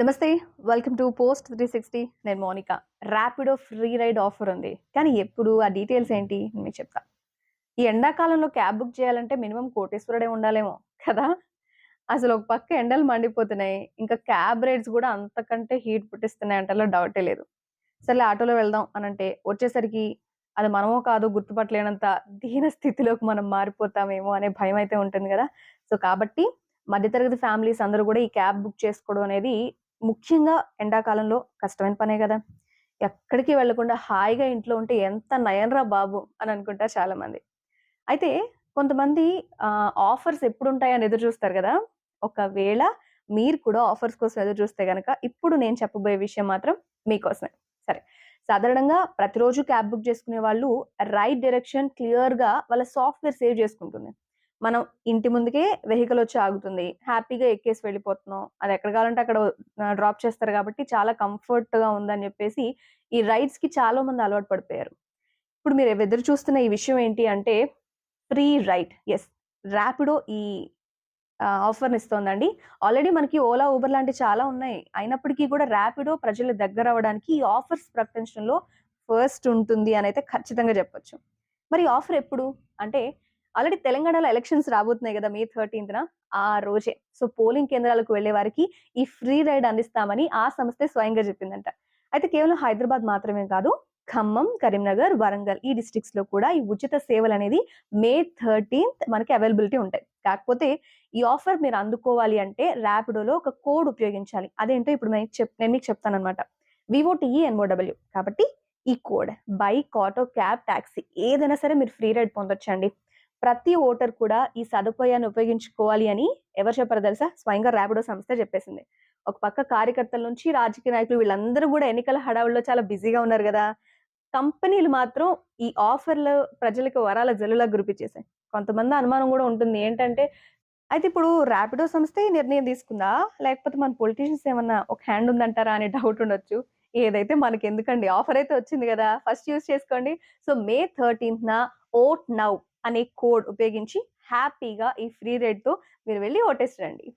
నమస్తే welcome to post three sixty నేను Monika. Rapido free ride offer ఉంది. కానీ ఎప్పుడు ఆ డీటెయిల్స్ ఏంటి నేను మీకు చెప్తా. ఈ ఎండాకాలంలో క్యాబ్ బుక్ చేయాలంటే మినిమం కోటేశ్వరుడే ఉండాలేమో కదా? అసలు ఒక పక్క ఎండలు మండిపోతున్నాయి. ఇంకా క్యాబ్ రైడ్స్ కూడా అంతకంటే హీట్ పుట్టిస్తున్నాయి అంటే డౌటే లేదు. సరే ఆటోలో వెళ్దాం అని అంటే వచ్చేసరికి అది మనమో కాదు గుర్తుపట్టలేనంత దీన స్థితిలోకి మనం మారిపోతామేమో అనే భయం అయితే ఉంటుంది కదా? సో కాబట్టి మధ్యతరగతి ఫ్యామిలీస్ అందరూ కూడా ఈ క్యాబ్ బుక్ చేసుకోవడం అనేది ముఖ్యంగా ఎండాకాలంలో కష్టమైన పనే కదా. ఎక్కడికి వెళ్ళకుండా హాయిగా ఇంట్లో ఉంటే ఎంత నయన్రా బాబు అని అనుకుంటారు చాలా మంది అయితే కొంతమంది ఆఫర్స్ ఎప్పుడు ఉంటాయని ఎదురు చూస్తారు కదా. ఒకవేళ మీరు కూడా ఆఫర్స్ కోసం ఎదురు చూస్తే కనుక ఇప్పుడు నేను చెప్పబోయే విషయం మాత్రం మీకోసమే. సరే సాధారణంగా ప్రతిరోజు క్యాబ్ బుక్ చేసుకునే వాళ్ళు రైట్ డైరెక్షన్ క్లియర్గా వాళ్ళ సాఫ్ట్వేర్ సేవ్ చేసుకుంటుంది. మనం ఇంటి ముందుకే వెహికల్ వచ్చి ఆగుతుంది. హ్యాపీగా ఎక్కేసి వెళ్ళిపోతున్నాం. అది ఎక్కడ కావాలంటే అక్కడ డ్రాప్ చేస్తారు కాబట్టి చాలా కంఫర్ట్గా ఉందని చెప్పేసి ఈ రైడ్స్కి చాలా మంది అలవాటు పడిపోయారు. ఇప్పుడు మీరు ఎదురు చూస్తున్న ఈ విషయం ఏంటి అంటే ఫ్రీ రైడ్. ఎస్ ర్యాపిడో ఈ ఆఫర్ని ఇస్తోందండి. ఆల్రెడీ మనకి ఓలా ఊబర్ లాంటి చాలా ఉన్నాయి. అయినప్పటికీ కూడా ర్యాపిడో ప్రజల దగ్గర అవ్వడానికి ఈ ఆఫర్స్ ప్రకటించడంలో ఫస్ట్ ఉంటుంది అని అయితే ఖచ్చితంగా చెప్పొచ్చు. మరి ఆఫర్ ఎప్పుడు? అంటే ఆల్రెడీ తెలంగాణలో ఎలక్షన్స్ రాబోతున్నాయి కదా మే థర్టీన్త్న ఆ రోజే. సో పోలింగ్ కేంద్రాలకు వెళ్ళే వారికి ఈ ఫ్రీ రైడ్ అందిస్తామని ఆ సంస్థ స్వయంగా చెప్పిందంట. అయితే కేవలం హైదరాబాద్ మాత్రమే కాదు ఖమ్మం కరీంనగర్ వరంగల్ ఈ డిస్ట్రిక్ట్స్లో కూడా ఈ ఉచిత సేవలు అనేది మే థర్టీన్త్ మనకి అవైలబిలిటీ ఉంటాయి. కాకపోతే ఈ ఆఫర్ మీరు అందుకోవాలి అంటే ర్యాపిడోలో ఒక కోడ్ ఉపయోగించాలి. అదేంటో ఇప్పుడు నేను చెప్ నేను మీకు చెప్తాను అనమాట V O T E N O W కాబట్టి ఈ code bike auto cab taxi ఏదైనా సరే మీరు ఫ్రీ రైడ్ పొందొచ్చండి. ప్రతి ఓటర్ కూడా ఈ సదుపాయాన్ని ఉపయోగించుకోవాలి అని ఎవరు చెప్పారు తెలుసా? స్వయంగా ర్యాపిడో సంస్థ చెప్పేసింది. ఒక పక్క కార్యకర్తల నుంచి రాజకీయ నాయకులు వీళ్ళందరూ కూడా ఎన్నికల హడావుల్లో చాలా బిజీగా ఉన్నారు కదా! కంపెనీలు మాత్రం ఈ ఆఫర్లు ప్రజలకు వరాల జల్లులా గురిపించేసాయి కొంతమంది అనుమానం కూడా ఉంటుంది. ఏంటంటే అయితే ఇప్పుడు ర్యాపిడో సంస్థ నిర్ణయం తీసుకుందా? లేకపోతే మన పొలిటీషియన్స్ ఏమన్నా ఒక హ్యాండ్ ఉందంటారా అనే డౌట్ ఉండొచ్చు. ఏదైతే మనకి ఎందుకండి ఆఫర్ అయితే వచ్చింది కదా! ఫస్ట్ యూస్ చేసుకోండి. సో మే థర్టీన్త్ నా ఓట్ నౌ అనే కోడ్ ఉపయోగించి హ్యాపీగా ఈ ఫ్రీ రేట్తో మీరు వెళ్ళి ఓటేసి రండి